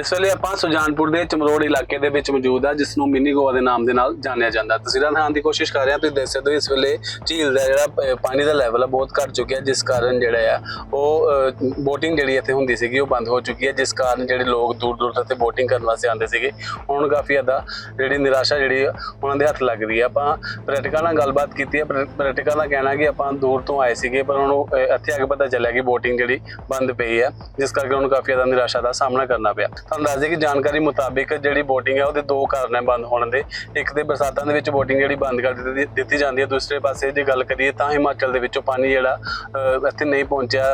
ਇਸ ਵੇਲੇ ਆਪਾਂ ਸੁਜਾਨਪੁਰ ਦੇ ਚਮਰੋੜ ਇਲਾਕੇ ਦੇ ਵਿੱਚ ਮੌਜੂਦ ਆ ਜਿਸ ਨੂੰ ਮਿੰਨੀ ਗੋਆ ਦੇ ਨਾਮ ਦੇ ਨਾਲ ਜਾਣਿਆ ਜਾਂਦਾ। ਤਸਵੀਰਾਂ ਦਿਖਾਉਣ ਦੀ ਕੋਸ਼ਿਸ਼ ਕਰ ਰਹੇ ਹਾਂ, ਤੁਸੀਂ ਦੇਖ ਸਕਦੇ ਹੋ ਇਸ ਵੇਲੇ ਝੀਲ ਦਾ ਜਿਹੜਾ ਪਾਣੀ ਦਾ ਲੈਵਲ ਆ ਬਹੁਤ ਘਟ ਚੁੱਕਿਆ, ਜਿਸ ਕਾਰਨ ਜਿਹੜਾ ਆ ਉਹ ਬੋਟਿੰਗ ਜਿਹੜੀ ਇੱਥੇ ਹੁੰਦੀ ਸੀਗੀ ਉਹ ਬੰਦ ਹੋ ਚੁੱਕੀ ਹੈ, ਜਿਸ ਕਾਰਨ ਜਿਹੜੇ ਲੋਕ ਦੂਰ ਦੂਰ ਤੱਕ ਬੋਟਿੰਗ ਕਰਨ ਵਾਸਤੇ ਆਉਂਦੇ ਸੀਗੇ, ਹੁਣ ਕਾਫੀ ਜ਼ਿਆਦਾ ਜਿਹੜੀ ਨਿਰਾਸ਼ਾ ਜਿਹੜੀ ਉਹਨਾਂ ਦੇ ਹੱਥ ਲੱਗ ਰਹੀ ਹੈ ਆਪਾਂ ਪਰਯਟਕਾਂ ਨਾਲ ਗੱਲਬਾਤ ਕੀਤੀ ਹੈ, ਪਰ- ਦਾ ਕਹਿਣਾ ਕਿ ਆਪਾਂ ਦੂਰ ਤੋਂ ਆਏ ਸੀਗੇ, ਪਰ ਉਹਨਾਂ ਇੱਥੇ ਆ ਕੇ ਪਤਾ ਚੱਲਿਆ ਕਿ ਬੋਟਿੰਗ ਜਿਹੜੀ ਬੰਦ ਪਈ ਹੈ, ਜਿਸ ਕਰਕੇ ਉਹਨੂੰ ਕਾਫੀ ਜ਼ਿਆਦਾ ਨਿਰਾਸ਼ਾ ਦਾ ਸਾਹਮਣਾ ਕਰਨਾ ਪਿਆ। ਤੁਹਾਨੂੰ ਦੱਸ ਦਈਏ ਕਿ ਜਾਣਕਾਰੀ ਮੁਤਾਬਿਕ ਜਿਹੜੀ ਬੋਟਿੰਗ ਹੈ ਉਹਦੇ ਦੋ ਕਾਰਨ ਹੈ ਬੰਦ ਹੋਣ ਦੇ। ਇੱਕ ਤੇ ਬਰਸਾਤਾਂ ਦੇ ਵਿੱਚ ਬੋਟਿੰਗ ਜਿਹੜੀ ਬੰਦ ਕਰ ਦਿੱਤੀ ਦਿੱਤੀ ਜਾਂਦੀ ਹੈ। ਦੂਸਰੇ ਪਾਸੇ ਜੇ ਗੱਲ ਕਰੀਏ ਤਾਂ ਹਿਮਾਚਲ ਦੇ ਵਿੱਚੋਂ ਪਾਣੀ ਜਿਹੜਾ ਇੱਥੇ ਨਹੀਂ ਪਹੁੰਚਿਆ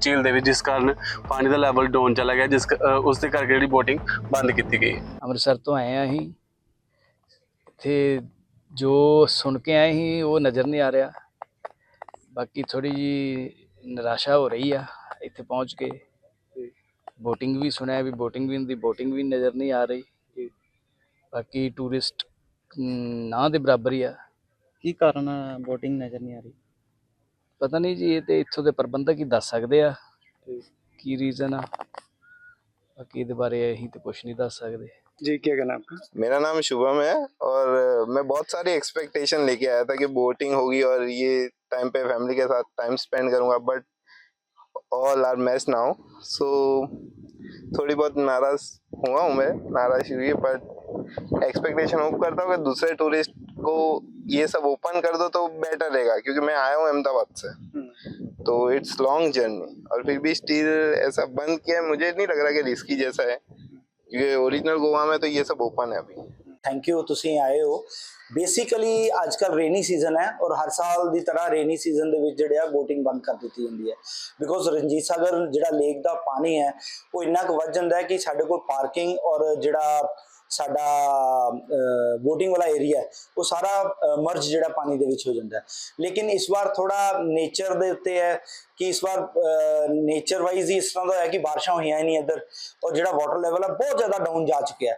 ਝੀਲ ਦੇ ਵਿੱਚ, ਜਿਸ ਕਾਰਨ ਪਾਣੀ ਦਾ ਲੈਵਲ ਡਾਊਨ ਚਲਾ ਗਿਆ, ਜਿਸ ਕ- ਉਸ ਦੇ ਕਰਕੇ ਜਿਹੜੀ ਬੋਟਿੰਗ ਬੰਦ ਕੀਤੀ ਗਈ ਅੰਮ੍ਰਿਤਸਰ ਤੋਂ ਆਏ ਆ ਅਸੀਂ। ਇੱਥੇ ਜੋ ਸੁਣ ਕੇ ਆਏ ਸੀ, ਉਹ ਨਜ਼ਰ ਨਹੀਂ ਆ ਰਿਹਾ। ਬਾਕੀ ਥੋੜੀ ਜੀ ਨਿਰਾਸ਼ਾ ਹੋ ਰਹੀ ਆ, ਇੱਥੇ ਪਹੁੰਚ ਕੇ। ਬੋਟਿੰਗ ਵੀ ਸੁਣਿਆ ਵੀ ਬੋਟਿੰਗ ਵੀ ਹੁੰਦੀ ਬੋਟਿੰਗ ਵੀ ਨਜ਼ਰ ਨਹੀਂ ਆ ਰਹੀ ਬਾਕੀ ਟੂਰਿਸਟ ਨਾ ਦੇ ਬਰਾਬਰ ਹੀ ਆ ਕੀ ਕਾਰਨ VOTING ਨਜ਼ਰ ਨਹੀਂ ਆ ਰਹੀ ਪਤਾ ਨਹੀਂ ਜੀ ਇਹ ਤੇ ਇੱਥੋਂ ਦੇ ਪ੍ਰਬੰਧਕ ਹੀ ਦੱਸ ਸਕਦੇ ਆ ਕੀ ਰੀਜ਼ਨ ਆ ਬਾਕੀ ਇਹਦੇ ਬਾਰੇ ਅਸੀਂ ਤੇ ਕੁਝ ਨਹੀਂ ਦੱਸ ਸਕਦੇ जी क्या कहना है आपका मेरा नाम शुभम है और मैं बहुत सारी एक्सपेक्टेशन लेके आया था कि बोटिंग होगी और ये टाइम पे फैमिली के साथ टाइम स्पेंड करूंगा but all are mess now so थोड़ी बहुत नाराज़ हुआ हूँ मैं नाराज़ हुई है बट एक्सपेक्टेशन होप करता हूँ कि दूसरे टूरिस्ट को ये सब ओपन कर दो तो बेटर रहेगा क्योंकि मैं आया हूँ अहमदाबाद से। तो इट्स लॉन्ग जर्नी और फिर भी स्टील ऐसा बंद किया है, मुझे नहीं लग रहा कि रिस्की जैसा है क्योंकि ओरिजिनल गोवा में तो ये सब ओपन है अभी। ਥੈਂਕ ਯੂ ਤੁਸੀਂ ਆਏ ਹੋ। ਬੇਸਿਕਲੀ ਅੱਜ ਕੱਲ ਰੇਨੀ ਸੀਜ਼ਨ ਹੈ ਔਰ ਹਰ ਸਾਲ ਦੀ ਤਰ੍ਹਾਂ ਰੇਨੀ ਸੀਜ਼ਨ ਦੇ ਵਿੱਚ ਜਿਹੜਾ ਬੋਟਿੰਗ ਬੰਦ ਕਰ ਦਿੱਤੀ ਜਾਂਦੀ ਹੈ। ਬਿਕੋਜ਼ ਰਣਜੀਤ ਸਾਗਰ ਜਿਹੜਾ ਲੇਕ ਦਾ ਪਾਣੀ ਹੈ, ਉਹ ਇੰਨਾ ਕੁ ਵੱਧ ਜਾਂਦਾ ਹੈ ਕਿ ਸਾਡੇ ਕੋਲ ਪਾਰਕਿੰਗ ਔਰ ਜਿਹੜਾ ਸਾਡਾ ਬੋਟਿੰਗ ਵਾਲਾ ਏਰੀਆ ਉਹ ਸਾਰਾ ਮਰਜ ਜਿਹੜਾ ਪਾਣੀ ਦੇ ਵਿੱਚ ਹੋ ਜਾਂਦਾ ਲੇਕਿਨ ਇਸ ਵਾਰ ਥੋੜਾ ਨੇਚਰ ਦੇ ਉੱਤੇ ਹੈ ਕਿ ਇਸ ਵਾਰ ਨੇਚਰ ਵਾਈਜ਼ ਹੀ ਇਸ ਤਰ੍ਹਾਂ ਦਾ ਹੋਇਆ ਕਿ ਬਾਰਿਸ਼ਾਂ ਹੋਈਆਂ ਹੀ ਨਹੀਂ ਇੱਧਰ ਔਰ ਜਿਹੜਾ ਵਾਟਰ ਲੈਵਲ ਹੈ, ਬਹੁਤ ਜ਼ਿਆਦਾ ਡਾਊਨ ਜਾ ਚੁੱਕਿਆ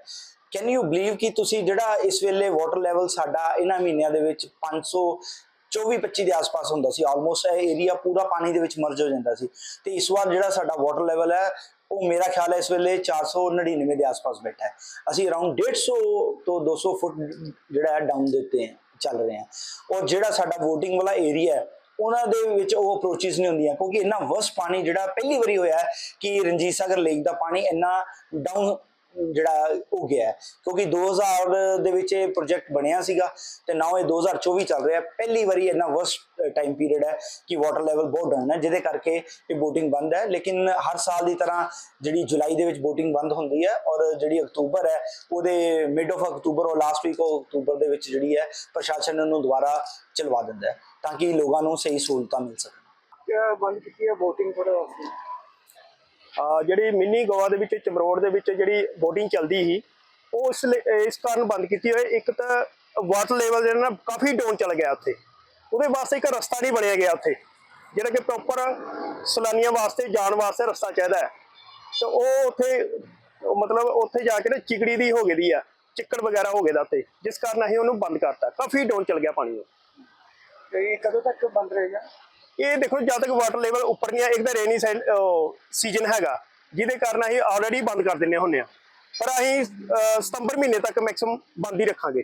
ਕੈਨ ਯੂ ਬਲੀਵ ਕਿ ਤੁਸੀਂ ਜਿਹੜਾ ਇਸ ਵੇਲੇ ਵਾਟਰ ਲੈਵਲ ਸਾਡਾ ਇਹਨਾਂ ਮਹੀਨਿਆਂ ਦੇ ਵਿੱਚ 500 24 25 ਦੇ ਆਸ-ਪਾਸ ਹੁੰਦਾ ਸੀ ਆਲਮੋਸਟ ਇਹ ਏਰੀਆ ਪੂਰਾ ਪਾਣੀ ਦੇ ਵਿੱਚ ਮਰਜ ਹੋ ਜਾਂਦਾ ਸੀ। ਤੇ ਇਸ ਵਾਰ ਜਿਹੜਾ ਸਾਡਾ ਵਾਟਰ ਲੈਵਲ ਹੈ, ਉਹ ਮੇਰਾ ਖਿਆਲ ਹੈ ਇਸ ਵੇਲੇ 499 ਦੇ ਆਸ-ਪਾਸ ਬੈਠਾ ਹੈ। ਅਸੀਂ ਅਰਾਊਂਡ 150 ਤੋਂ 200 ਫੁੱਟ ਜਿਹੜਾ ਹੈ ਡਾਊਨ ਦਿੱਤੇ ਹੈ ਚੱਲ ਰਹੇ ਹਾਂ। ਔਰ ਜਿਹੜਾ ਸਾਡਾ VOTING ਵਾਲਾ ਏਰੀਆ ਹੈ, ਉਹਨਾਂ ਦੇ ਵਿੱਚ ਉਹ ਅਪਰੋਚਸ ਨਹੀਂ ਹੁੰਦੀਆਂ, ਕਿਉਂਕਿ ਇੰਨਾ ਵਰਸ ਪਾਣੀ ਜਿਹੜਾ ਪਹਿਲੀ ਵਾਰੀ ਹੋਇਆ ਕਿ ਰਣਜੀਤ ਸਾਗਰ ਲੇਕ ਦਾ ਪਾਣੀ ਇੰਨਾ ਡਾਊਨ ਜਿਹੜਾ ਉਹ ਗਿਆ ਕਿਉਂਕਿ 2000 ਦੇ ਵਿੱਚ ਇਹ ਪ੍ਰੋਜੈਕਟ ਬਣਿਆ ਸੀਗਾ ਤੇ ਨਾਓ ਇਹ 2024 ਚੱਲ ਰਿਹਾ ਪਹਿਲੀ ਵਾਰੀ ਇਹਨਾਂ ਵਰਸਟ ਟਾਈਮ ਪੀਰੀਅਡ ਹੈ ਕਿ ਵਾਟਰ ਲੈਵਲ ਬਹੁਤ ਡਾਊਨ ਹੈ, ਜਿਹਦੇ ਕਰਕੇ ਇਹ ਬੋਟਿੰਗ ਬੰਦ ਹੈ। ਲੇਕਿਨ ਹਰ ਸਾਲ ਦੀ ਤਰ੍ਹਾਂ ਜਿਹੜੀ ਜੁਲਾਈ ਦੇ ਵਿੱਚ ਬੋਟਿੰਗ ਬੰਦ ਹੁੰਦੀ ਹੈ ਔਰ ਜਿਹੜੀ ਅਕਤੂਬਰ ਹੈ, ਉਹਦੇ ਮਿਡ ਆਫ ਅਕਤੂਬਰ ਔਰ ਲਾਸਟ ਵੀਕ ਆਫ ਅਕਤੂਬਰ ਦੇ ਵਿੱਚ ਜਿਹੜੀ ਹੈ, ਪ੍ਰਸ਼ਾਸਨ ਨੂੰ ਦੁਬਾਰਾ ਚਲਵਾ ਦਿੰਦਾ ਹੈ ਤਾਂ ਕਿ ਲੋਕਾਂ ਨੂੰ ਸਹੀ ਸਹੂਲਤਾਂ ਮਿਲ ਸਕਣ। ਬੰਦ ਕੀਤੀ ਹੈ ਬੋਟਿੰਗ ਥੋੜਾ ਵਾਸਤੇ ਜਿਹੜੀ ਮਿੰਨੀ ਗੋਆ ਦੇ ਵਿੱਚ, ਚਮਰੋੜ ਦੇ ਵਿੱਚ ਜਿਹੜੀ ਬੋਟਿੰਗ ਚੱਲਦੀ ਸੀ, ਉਹ ਇਸ ਇਸ ਕਾਰਨ ਬੰਦ ਕੀਤੀ ਹੋਈ। ਇੱਕ ਤਾਂ ਵਾਟਰ ਲੈਵਲ ਜਿਹੜਾ ਨਾ, ਕਾਫੀ ਡਾਊਨ ਚਲ ਗਿਆ ਉੱਥੇ। ਉਹਦੇ ਵਾਸਤੇ ਇੱਕ ਰਸਤਾ ਨਹੀਂ ਬਣਿਆ ਗਿਆ ਉੱਥੇ। ਜਿਹੜਾ ਕਿ ਪ੍ਰੋਪਰ ਸੈਲਾਨੀਆਂ ਵਾਸਤੇ, ਜਾਣ ਵਾਸਤੇ ਰਸਤਾ ਚਾਹੀਦਾ ਹੈ। ਤੇ ਉਹ ਉੱਥੇ ਮਤਲਬ ਉੱਥੇ ਜਾ ਕੇ ਨਾ ਚਿਕੜੀ ਦੀ ਹੋ ਗਈ ਦੀ ਆ, ਚਿੱਕੜ ਵਗੈਰਾ ਹੋ ਗਿਆ ਦਾ ਉੱਥੇ। ਜਿਸ ਕਾਰਨ ਅਸੀਂ ਉਹਨੂੰ ਬੰਦ ਕਰਤਾ। ਕਾਫੀ ਡਾਊਨ ਚਲ ਗਿਆ ਪਾਣੀ ਉਹ ਇਹ ਕਦੋਂ ਤੱਕ ਬੰਦ ਰਹੇਗਾ? ਇਹ ਦੇਖੋ ਜਦ ਤੱਕ ਵਾਟਰ ਲੈਵਲ ਉੱਪਰ ਨਹੀਂ ਆ ਇੱਕ ਤਾਂ ਰੇਨੀ ਸੀਜ਼ਨ ਹੈਗਾ, ਜਿਹਦੇ ਕਾਰਨ ਅਸੀਂ ਆਲਰੇਡੀ ਬੰਦ ਕਰ ਦਿੰਨੇ ਹੁੰਨੇ ਆ ਪਰ ਅਸੀਂ ਸਤੰਬਰ ਮਹੀਨੇ ਤੱਕ ਮੈਕਸਿਮਮ ਬੰਦ ਹੀ ਰੱਖਾਂਗੇ।